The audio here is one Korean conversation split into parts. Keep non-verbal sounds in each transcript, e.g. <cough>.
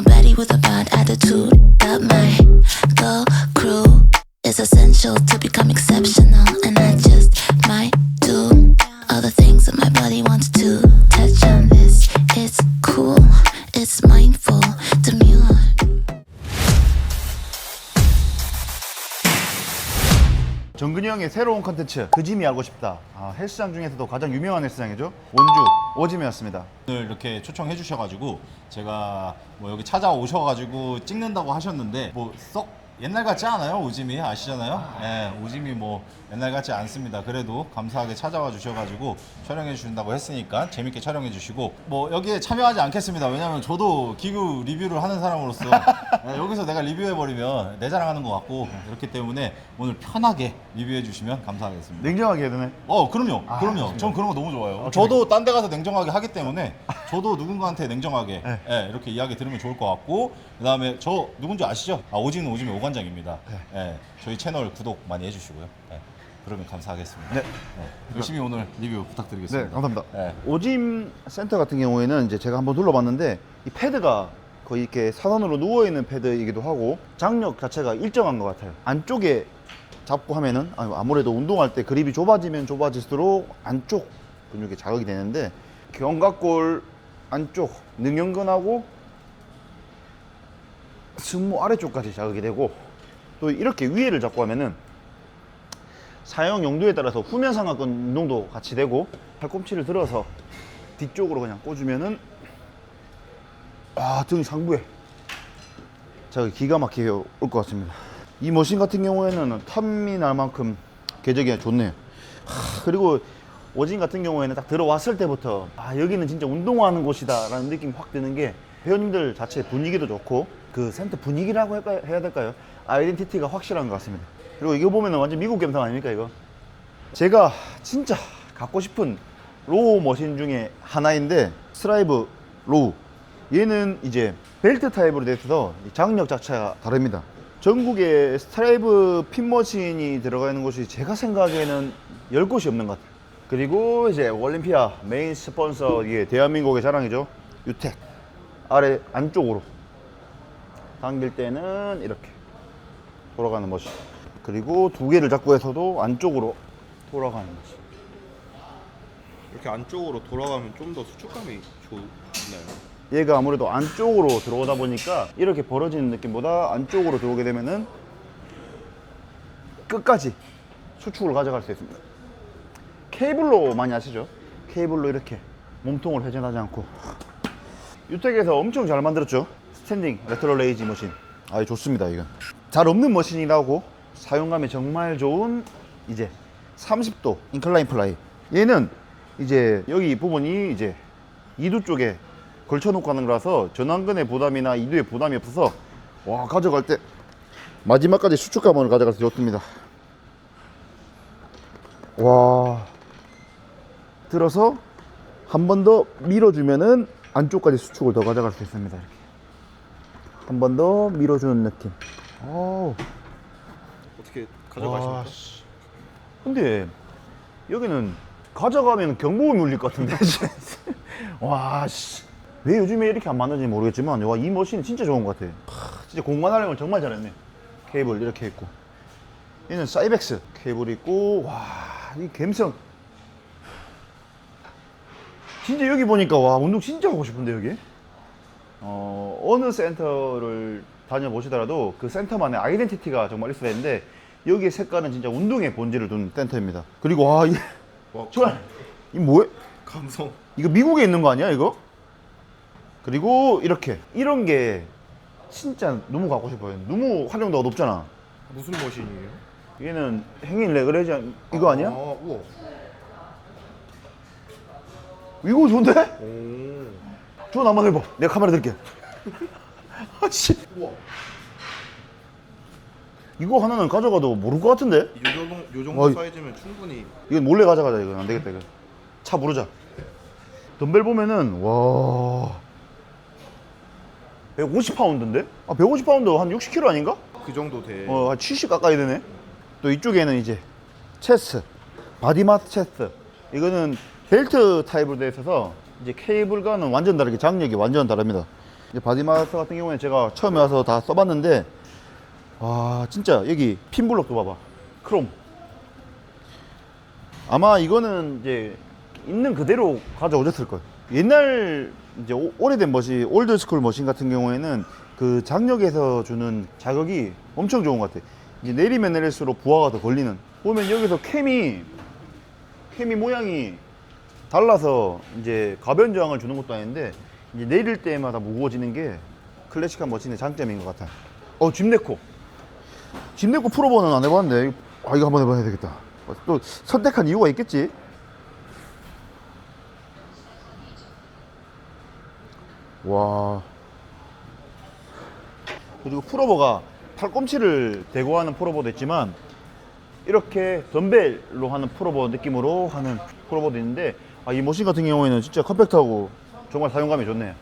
a baddie with a bad attitude. That man 새로운 컨텐츠 그 짐이 알고 싶다. 아, 헬스장 중에서도 가장 유명한 헬스장이죠? 원주 오짐이었습니다. 오늘 이렇게 초청해 주셔가지고 제가 뭐 여기 찾아오셔가지고 찍는다고 하셨는데 뭐 썩 옛날 같지 않아요? 오짐이 아시잖아요? 예 오짐이 뭐 옛날 같지 않습니다. 그래도 감사하게 찾아와 주셔가지고 촬영해 주신다고 했으니까 재밌게 촬영해 주시고 뭐 여기에 참여하지 않겠습니다. 왜냐면 저도 기구 리뷰를 하는 사람으로서 <laughs> 예, 여기서 내가 리뷰해 버리면 내 자랑하는 것 같고 그렇기 때문에 오늘 편하게 리뷰해 주시면 감사하겠습니다 냉정하게 해야 되네 어 그럼요 아, 그럼요 좋습니다. 전 그런 거 너무 좋아요 아, 저도 딴 데 가서 냉정하게 하기 때문에 저도 누군가한테 냉정하게 네. 예, 이렇게 이야기 들으면 좋을 것 같고 그 다음에 저 누군지 아시죠? 아 오직은 오직의 오관장입니다 네. 예, 저희 채널 구독 많이 해 주시고요 예, 그러면 감사하겠습니다 네. 예, 열심히 오늘 리뷰 네, 부탁드리겠습니다 감사합니다. 네. 오짐 센터 같은 경우에는 이제 제가 한번 둘러봤는데 이 패드가 거의 이렇게 사선으로 누워 있는 패드이기도 하고 장력 자체가 일정한 것 같아요. 안쪽에 잡고 하면은 아니, 아무래도 운동할 때 그립이 좁아지면 좁아질수록 안쪽 근육이 자극이 되는데 견갑골 안쪽 능연근하고 승모 아래쪽까지 자극이 되고 또 이렇게 위에를 잡고 하면은 사용 용도에 따라서 후면 상하근 운동도 같이 되고 팔꿈치를 들어서 뒤쪽으로 그냥 꽂으면은 아 등 상부에 자극이 기가 막히게 올 것 같습니다 이 머신 같은 경우에는 탐이 날 만큼 궤적이 좋네요. 하, 그리고 오진 같은 경우에는 딱 들어왔을 때부터 아 여기는 진짜 운동하는 곳이다 라는 느낌이 확 드는 게 회원님들 자체 분위기도 좋고 그 센터 분위기라고 해야 될까요? 아이덴티티가 확실한 것 같습니다. 그리고 이거 보면 완전 미국 감성 아닙니까 이거? 제가 진짜 갖고 싶은 로우 머신 중에 하나인데 스트라이브 로우. 얘는 이제 벨트 타입으로 이 장력 자체가 다릅니다 전국에 스트라이브 핀 머신이 들어가 있는 곳이 제가 생각에는 10곳이 없는 것 같아요. 그리고 이제 올림피아 메인 스폰서 이게 대한민국의 자랑이죠. 유텍 아래 안쪽으로. 당길 때는 이렇게 돌아가는 머신 그리고 두 개를 잡고 해서도 안쪽으로 돌아가는 머신 이렇게 안쪽으로 돌아가면 좀 더 수축감이 좋나요? 얘가 아무래도 안쪽으로 들어오다 보니까 이렇게 벌어지는 느낌보다 안쪽으로 들어오게 되면은 끝까지 수축을 가져갈 수 있습니다. 케이블로 많이 아시죠? 케이블로 이렇게 몸통을 회전하지 않고 유택에서 엄청 잘 만들었죠? 스탠딩 레트로 레이지 머신. 아, 좋습니다, 이건. 잘 없는 머신이라고 사용감이 정말 좋은 이제 30도 인클라인 플라이. 얘는 이제 여기 부분이 이제 이두 쪽에 걸쳐놓고 하는 거라서 전완근의 부담이나 이두의 부담이 없어서 와 가져갈 때 마지막까지 수축감을 가져갈 수 좋습니다. 와 들어서 한 번 더 밀어주면은 안쪽까지 수축을 더 가져갈 수 있습니다. 이렇게 한 번 더 밀어주는 느낌. 오. 어떻게 가져가십니까? 근데 여기는 가져가면 경보음이 울릴 것 같은데. <laughs> 와, 씨. 왜 요즘에 이렇게 안 만드는지 모르겠지만, 와, 이 머신 진짜 좋은 것 같아. 하, 진짜 공간 활용을 정말 잘했네. 케이블 이렇게 있고. 얘는 사이벡스 케이블 있고, 와, 이 감성. 진짜 여기 보니까, 와, 운동 진짜 하고 싶은데, 여기? 어, 어느 센터를 다녀보시더라도 그 센터만의 아이덴티티가 정말 있어야 되는데 여기의 색깔은 진짜 운동의 본질을 둔 센터입니다. 그리고 와, 이, 와, 좋아. 이 뭐야? 감성. 이거 미국에 있는 거 아니야, 이거? 그리고 이렇게 이런 게 진짜 너무 갖고 싶어요. 너무 활용도가 높잖아. 무슨 머신이에요? 얘는 행인 레그레지 이거 아니야? 아, 우와. 이거 좋은데? 오. 줘 한번 해봐. 내가 카메라 들게. <laughs> 아 씨. 우와. 이거 하나는 가져가도 모를 것 같은데? 요 정도, 요 정도 어이. 사이즈면 충분히 이건 몰래 가져가자 이건 안 되겠다 이거 차 부르자 덤벨 보면은 와 150파운드인데? 아 150파운드 한 60kg 아닌가? 그 정도 돼. 어 한 70 가까이 되네 또 이쪽에는 이제 체스 바디마트 체스 이거는 벨트 타입으로 되어 있어서 이제 케이블과는 완전 다르게 장력이 완전 다릅니다 이제 바디마스 같은 경우에 제가 처음에 와서 다 써봤는데 와 진짜 여기 핀블럭도 봐봐 크롬 아마 이거는 이제 있는 그대로 가져오셨을 거예요 옛날 이제 오- 오래된 머신 올드스쿨 머신 같은 경우에는 그 장력에서 주는 자극이 엄청 좋은 것 같아 이제 내리면 내릴수록 부하가 더 걸리는 보면 여기서 캠이 캠이 모양이 달라서 이제 가변 저항을 주는 것도 아닌데 이제 내릴 때마다 무거워지는 게 클래식한 머신의 장점인 것 같아요. 어, 집네코. 집네코 프로버는 안 해봤는데 아 이거 한번 해봐야 되겠다. 어, 또 선택한 이유가 있겠지. 와. 그리고 프로버가 팔꿈치를 대고 하는 프로버도 있지만 이렇게 덤벨로 하는 프로버 느낌으로 하는 프로버도 있는데 아, 이 머신 같은 경우에는 진짜 컴팩트하고 정말 사용감이 좋네요.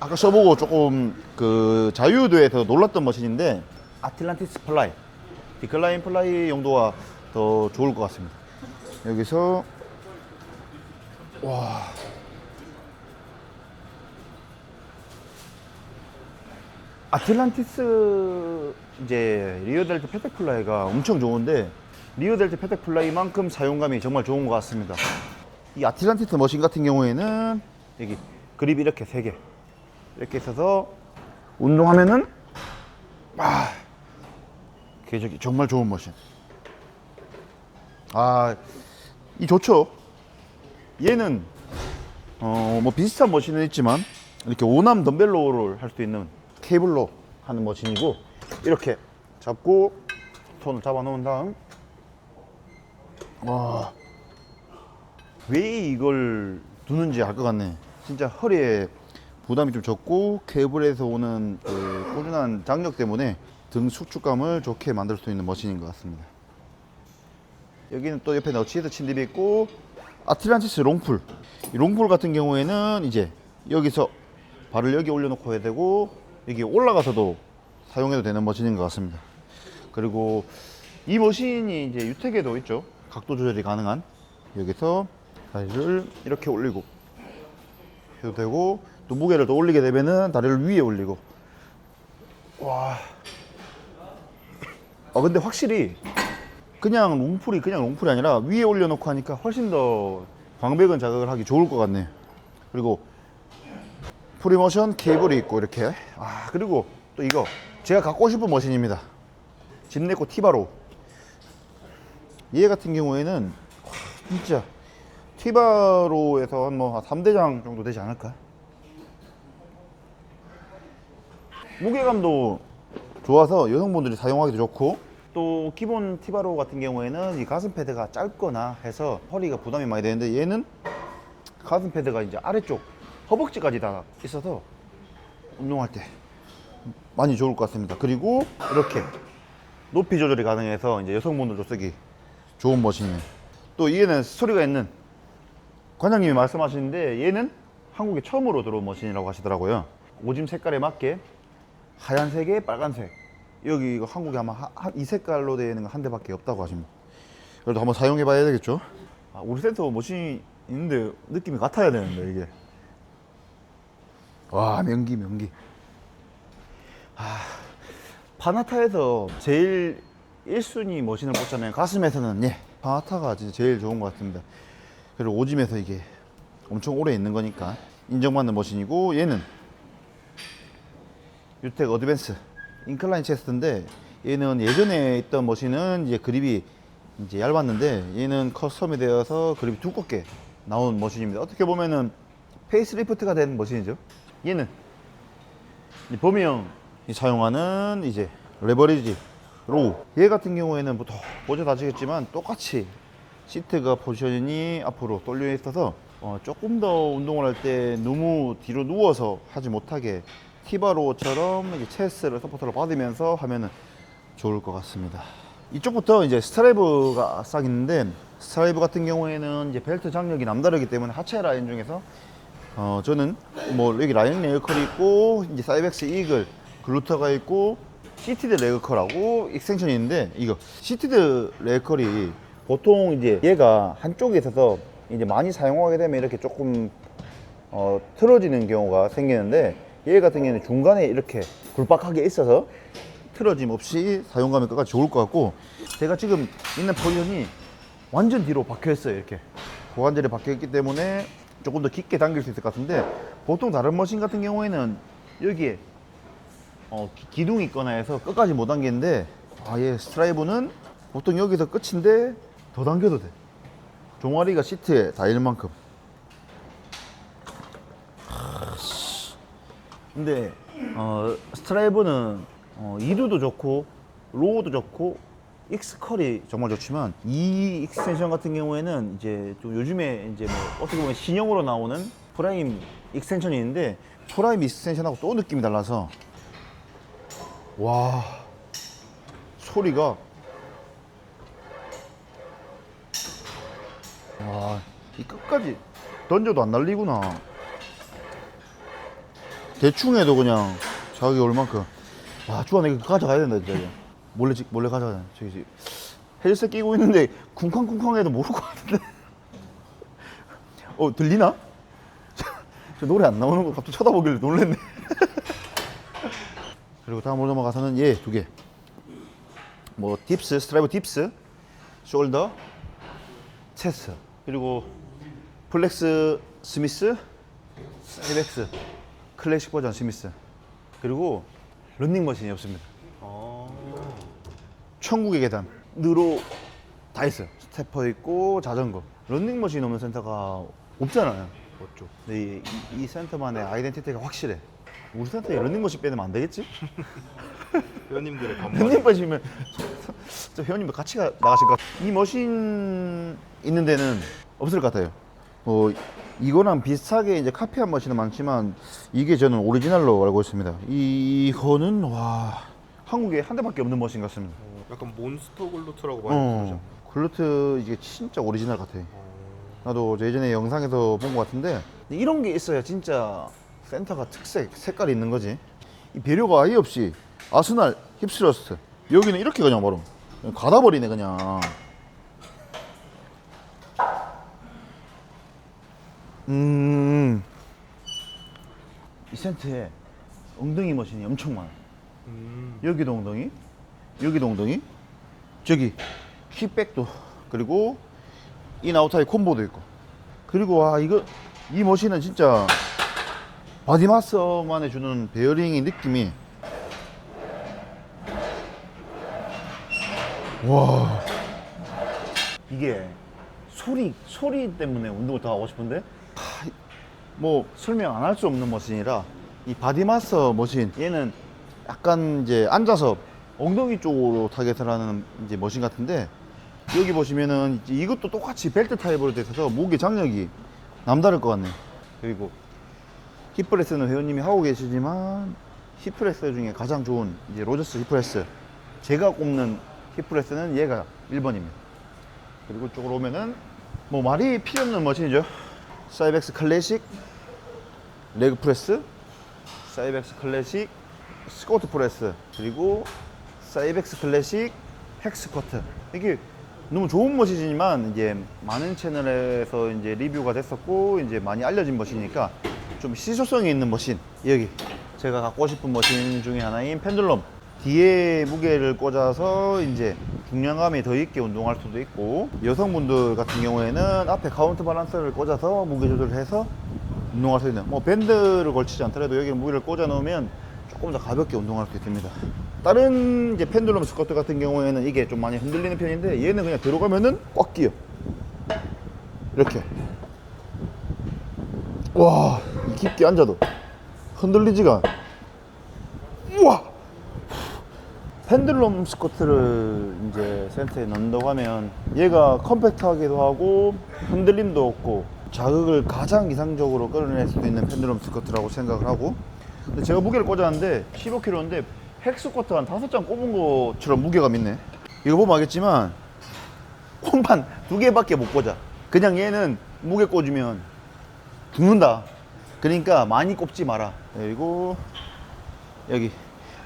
아까 써보고 조금 그 자유도에서 놀랐던 머신인데 아틀란티스 플라이 디클라인 플라이 용도가 더 좋을 것 같습니다. 여기서 와 아틀란티스 이제 리오델타 패텍 플라이가 엄청 좋은데 리오델타 패텍 플라이만큼 사용감이 정말 좋은 것 같습니다. 이 아틀란티스 머신 같은 경우에는 여기 그립 이렇게 세 개 이렇게 있어서 운동하면은 아 궤적이 정말 좋은 머신. 아 이 좋죠. 얘는 어 뭐 비슷한 머신은 있지만 이렇게 오남 덤벨로를 할 수 있는 케이블로 하는 머신이고 이렇게 잡고 손을 잡아 놓은 다음 와 왜 이걸 두는지 알 것 같네. 진짜 허리에 부담이 좀 적고 케이블에서 오는 그 꾸준한 장력 때문에 등 수축감을 좋게 만들 수 있는 머신인 것 같습니다. 여기는 또 옆에 너치에서 침대 있고 아틀란티스 롱풀. 이 롱풀 같은 경우에는 이제 여기서 발을 여기 올려놓고 해야 되고 여기 올라가서도 사용해도 되는 머신인 것 같습니다. 그리고 이 머신이 이제 유택에도 있죠. 각도 조절이 가능한 여기서 다리를 이렇게 올리고 해도 되고 또 무게를 더 올리게 되면은 다리를 위에 올리고 와. 아 근데 확실히 그냥 롱풀이 그냥 롱풀이 아니라 위에 올려놓고 하니까 훨씬 더 광배근 자극을 하기 좋을 것 같네요. 그리고 프리모션 케이블이 있고 이렇게 아 그리고 또 이거 제가 갖고 싶은 머신입니다. 집내코 티바로 얘 같은 경우에는 와, 진짜 티바로에서 한뭐 3대장 정도 되지 않을까? 무게감도 좋아서 여성분들이 사용하기도 좋고 또 기본 티바로 같은 경우에는 이 가슴 패드가 짧거나 해서 허리가 부담이 많이 되는데 얘는 가슴 패드가 이제 아래쪽 허벅지까지 다 있어서 운동할 때 많이 좋을 것 같습니다. 그리고 이렇게 높이 조절이 가능해서 이제 여성분들도 쓰기 좋은 머신이에요. 또 얘는 스토리가 있는 관장님이 말씀하시는데 얘는 한국에 처음으로 들어온 머신이라고 하시더라고요. 오줌 색깔에 맞게 하얀색에 빨간색 여기 이거 한국에 아마 하- 한- 이 색깔로 되어 있는 거 한 대밖에 없다고 하십니다. 그래도 한번 사용해 봐야 되겠죠. 아, 우리 센터 머신이 있는데 느낌이 같아야 되는데 이게 와 명기 명기 아 파나타에서 제일 1순위 머신을 뽑자면 가슴에서는 예 파나타가 진짜 제일 좋은 것 같습니다. 그리고 오짐에서 이게 엄청 오래 있는 거니까 인정받는 머신이고 얘는 유텍 어드밴스 인클라인 체스트인데 얘는 예전에 있던 머신은 이제 그립이 이제 얇았는데 얘는 커스텀이 되어서 그립이 두껍게 나온 머신입니다. 어떻게 보면은 페이스리프트가 된 머신이죠. 얘는? 이 범이 형이 사용하는 이제 레버리지 로우. 얘 같은 경우에는 뭐더 보셔도 아시겠지만 똑같이 시트가 포지션이 앞으로 떨려 있어서 어, 조금 더 운동을 할 때 너무 뒤로 누워서 하지 못하게 티바로처럼 이제 체스를 서포터를 받으면서 하면은 좋을 것 같습니다. 이쪽부터 이제 스트라이브가 싹 있는데 스트라이브 같은 경우에는 이제 벨트 장력이 남다르기 때문에 하체 라인 중에서 어 저는 뭐 여기 라인 레그컬이 있고 이제 사이벡스 이글 글루터가 있고 시티드 레그컬하고 익스텐션이 있는데 이거 시티드 레그컬이 보통 이제 얘가 한쪽에 있어서 이제 많이 사용하게 되면 이렇게 조금 어, 틀어지는 경우가 생기는데 얘 같은 경우는 중간에 이렇게 굴박하게 있어서 틀어짐 없이 사용감이 끝까지 좋을 것 같고 제가 지금 있는 포지션이 완전 뒤로 박혀 있어요 이렇게. 고관절이 박혀 있기 때문에 조금 더 깊게 당길 수 있을 것 같은데 보통 다른 머신 같은 경우에는 여기에 어, 기- 기둥이 있거나 해서 끝까지 못 당기는데 아예 스트라이브는 보통 여기서 끝인데 더 당겨도 돼 종아리가 시트에 닿을 만큼. 근데 어, 스트라이브는 어, 이두도 좋고 로우도 좋고 익스컬이 정말 좋지만 이 익스텐션 같은 경우에는 이제 좀 요즘에 이제 뭐 어떻게 보면 신형으로 나오는 프라임 익스텐션이 있는데 프라임 익스텐션하고 또 느낌이 달라서 와 소리가 와이 끝까지 던져도 안 날리구나 대충 해도 그냥 자기 올 만큼 와 주환 이거 가져가야 된다 진짜. 몰래 지- 몰래 돼 저기 지금 헤드셋 끼고 있는데 쿵쾅쿵쾅 해도 모를 것 같은데. 어 들리나? <laughs> 저 노래 안 나오는 거 갑자기 쳐다보길래 놀랬네. <laughs> 그리고 다음으로 넘어가서는 얘 두개 뭐 딥스 스트라이브 딥스 숄더 체스. 그리고 플렉스 스미스 사이벡스. 클래식 버전 스미스. 그리고 런닝머신이 없습니다 천국의 계단. 느로 다 있어요. 스태퍼 있고 자전거. 런닝머신 없는 센터가 없잖아요. 없죠. 근데 이, 이 센터만의 아이덴티티가 확실해. 우리 센터에 런닝머신 빼면 안 되겠지? <laughs> 회원님들의 반발. 런닝머신이면 저 회원님도 같이 가, 나가실 것 같아요 이 머신 있는 데는 없을 것 같아요. 뭐 이거랑 비슷하게 이제 카피한 머신은 많지만 이게 저는 오리지널로 알고 있습니다. 이거는 와 한국에 한 대밖에 없는 머신 같습니다. 어, 약간 몬스터 글루트라고 많이 어, 부르죠. 글루트 이게 진짜 오리지널 같아. 나도 저 예전에 영상에서 본 것 같은데 이런 게 있어야 진짜 센터가 특색, 색깔이 있는 거지. 이 배려가 아예 없이 아스날 힙스러스트 여기는 이렇게 그냥 바로 가다 버리네 그냥. 음, 이 센터에 엉덩이 머신이 엄청 많아. 음. 여기도 엉덩이, 여기도 엉덩이, 저기 힙백도. 그리고 인아웃타이 콤보도 있고. 그리고 와 이거 이 머신은 진짜 바디마스만 해주는 베어링의 느낌이. 와. 이게 소리 소리 때문에 운동을 더 하고 싶은데? 하, 뭐 설명 안 할 수 없는 머신이라 이 바디마스 머신 얘는 약간 이제 앉아서 엉덩이 쪽으로 타겟을 하는 이제 머신 같은데 여기 보시면은 이것도 똑같이 벨트 타입으로 돼 있어서 목의 장력이 남다를 것 같네. 그리고 힙프레스는 회원님이 하고 계시지만 힙프레스 중에 가장 좋은 이제 로저스 힙프레스 제가 꼽는 힙프레스는 얘가 1번입니다. 그리고 이쪽으로 오면은 뭐 말이 필요 없는 머신이죠. 사이벡스 클래식 레그 프레스 사이벡스 클래식 스쿼트 프레스 그리고 사이벡스 클래식 헥스쿼트. 이게 너무 좋은 머신이지만 이제 많은 채널에서 이제 리뷰가 됐었고 이제 많이 알려진 머신이니까 좀 시소성이 있는 머신. 여기 제가 갖고 싶은 머신 중에 하나인 펜들럼. 뒤에 무게를 꽂아서 이제 중량감이 더 있게 운동할 수도 있고 여성분들 같은 경우에는 앞에 카운트 밸런스를 꽂아서 무게 조절을 해서 운동할 수 있는 뭐 밴드를 걸치지 않더라도 여기 무게를 꽂아 놓으면 조금 더 가볍게 운동할 수 있습니다 다른 이제 펜들럼 스쿼트 같은 경우에는 이게 좀 많이 흔들리는 편인데 얘는 그냥 들어가면은 꽉 끼어 이렇게. 와 깊게 앉아도 흔들리지가. 우와! 펜들럼 스쿼트를 이제 센터에 넣는다고 하면 얘가 컴팩트하기도 하고 흔들림도 없고 자극을 가장 이상적으로 끌어낼 수 있는 펜들럼 스쿼트라고 생각을 하고. 제가 무게를 꽂았는데 15kg인데 헥 스쿼트 한 다섯 장 꼽은 것처럼 무게감 있네 이거 보면 알겠지만 콩판 두 개밖에 못 꽂아 그냥 얘는 무게 꽂으면 죽는다 그러니까 많이 꼽지 마라 그리고 여기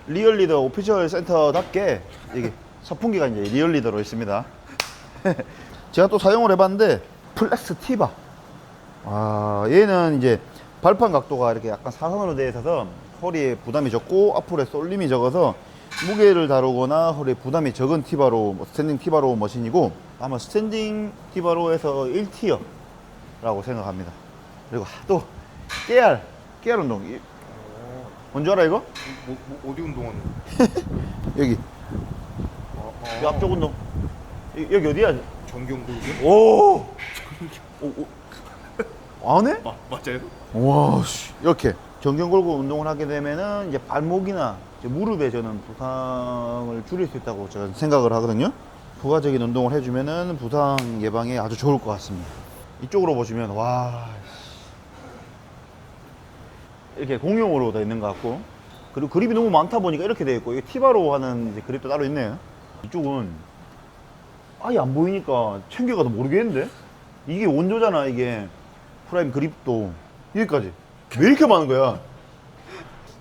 리얼리더 오피셜 센터답게 여기 선풍기가 이제 리얼리더로 있습니다. <laughs> 제가 또 사용을 해봤는데 플렉스 티바. 아 얘는 이제 발판 각도가 이렇게 약간 사선으로 되어 있어서 허리에 부담이 적고 앞으로에 쏠림이 적어서 무게를 다루거나 허리에 부담이 적은 티바로 뭐 스탠딩 티바로 머신이고 아마 스탠딩 티바로에서 1티어라고 생각합니다. 그리고 또 깨알 깨알 운동 이- 뭔지 알아 이거? 뭐, 뭐 어디 운동하는? <laughs> 여기 어, 이 앞쪽 운동 이- 여기 어디야? 정경골격? 오! 오, 오. 안 해? 아 맞아요? 와, 씨. 이렇게 정경 걸고 운동을 하게 되면은 이제 발목이나 이제 무릎에 저는 부상을 줄일 수 있다고 제가 생각을 하거든요. 부가적인 운동을 해주면은 부상 예방에 아주 좋을 것 같습니다. 이쪽으로 보시면 와 씨. 이렇게 공용으로 되어 있는 것 같고 그리고 그립이 너무 많다 보니까 이렇게 되어 있고 이게 티바로 하는 그립도 따로 있네요. 이쪽은 아예 안 보이니까 챙겨가도 모르겠는데 이게 원조잖아 이게 프라임 그립도 여기까지 왜 이렇게 많은 거야?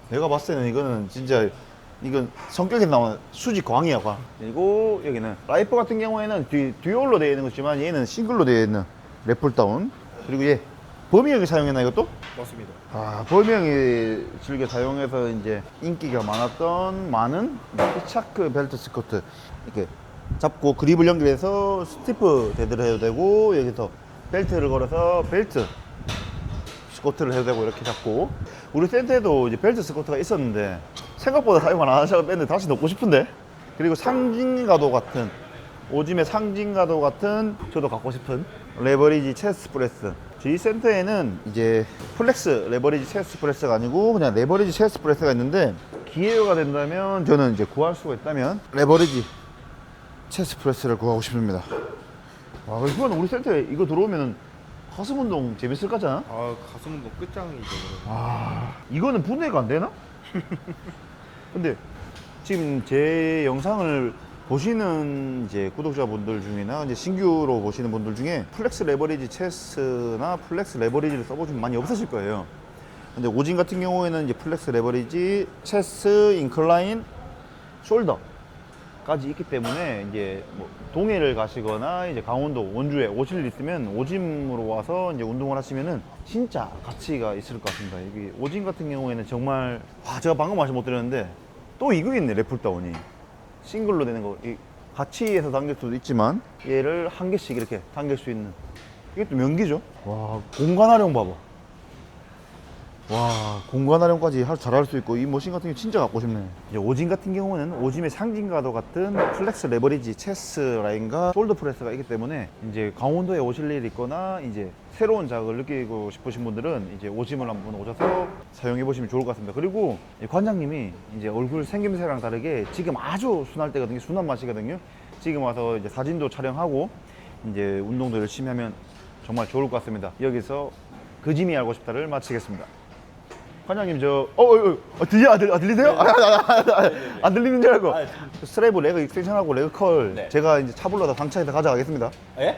내가 봤을 때는 이거는 진짜 이건 성격에 나오는 수직 광이야 광. 그리고 여기는 라이프 같은 경우에는 듀, 듀얼로 되어 있는 거지만 얘는 싱글로 되어 있는 래플다운. 그리고 얘 범위형이 사용했나 이것도? 맞습니다. 아, 범형이 즐겨 사용해서 이제 인기가 많았던 많은 히차크 벨트 스커트. 이렇게 잡고 그립을 연결해서 스티프 데드를 해도 되고 여기서 벨트를 걸어서 벨트 스커트를 해도 되고 이렇게 잡고. 우리 센터에도 이제 벨트 스커트가 있었는데 생각보다 사용 안 하셔서 뺐는데 다시 넣고 싶은데. 그리고 상징가도 같은 오짐의 상징가도 같은 저도 갖고 싶은 레버리지 체스트 프레스. 저희 센터에는 이제 플렉스 레버리지 체스트 프레스가 아니고 그냥 레버리지 체스트 프레스가 있는데 기회가 된다면 저는 이제 구할 수가 있다면 레버리지 체스트 프레스를 구하고 싶습니다. 와 이건 우리 센터에 이거 들어오면 가슴 운동 재밌을 것 같잖아 아 가슴 운동 끝장이죠. 아 이거는 분해가 안 되나? <laughs> 근데 지금 제 영상을 보시는 이제 구독자분들 중이나 이제 신규로 보시는 분들 중에 플렉스 레버리지 체스나 플렉스 레버리지를 써보시면 많이 없으실 거예요. 근데 오진 같은 경우에는 이제 플렉스 레버리지 체스 인클라인 숄더 까지 있기 때문에 이제 뭐 동해를 가시거나 이제 강원도 원주에 오실 일 있으면 오짐으로 와서 이제 운동을 하시면은 진짜 가치가 있을 것 같습니다. 여기 오짐 같은 경우에는 정말 와 제가 방금 말씀 못 드렸는데 또 이거 있네 래플다운이 싱글로 되는 거 이, 같이 해서 당길 수도 있지만 얘를 한 개씩 이렇게 당길 수 있는 이게 또 명기죠. 와 공간 활용 봐봐. 와 공간 활용까지 할- 잘할 수 있고 이 머신 같은 게 진짜 갖고 싶네. 이제 오진 같은 경우는 오짐의 상징과도 같은 플렉스 레버리지 체스 라인과 숄더 프레스가 있기 때문에 이제 강원도에 오실 일 있거나 이제 새로운 자극을 느끼고 싶으신 분들은 이제 오짐을 한번 오셔서 사용해 보시면 좋을 것 같습니다. 그리고 이 관장님이 이제 얼굴 생김새랑 다르게 지금 아주 순할 때거든요 순한 맛이거든요. 지금 와서 이제 사진도 촬영하고 이제 운동도 열심히 하면 정말 좋을 것 같습니다. 여기서 그 짐이 알고 싶다를 마치겠습니다 관장님 저 어, 어, 어, 어 들려 아, 들, 아 들리세요? 아, 아, 아, 아, 안 들리는 줄 알고 스트레이브 레그 익스텐션하고 레그 컬 네. 제가 이제 차 불러다 당차에서 가져가겠습니다. 예?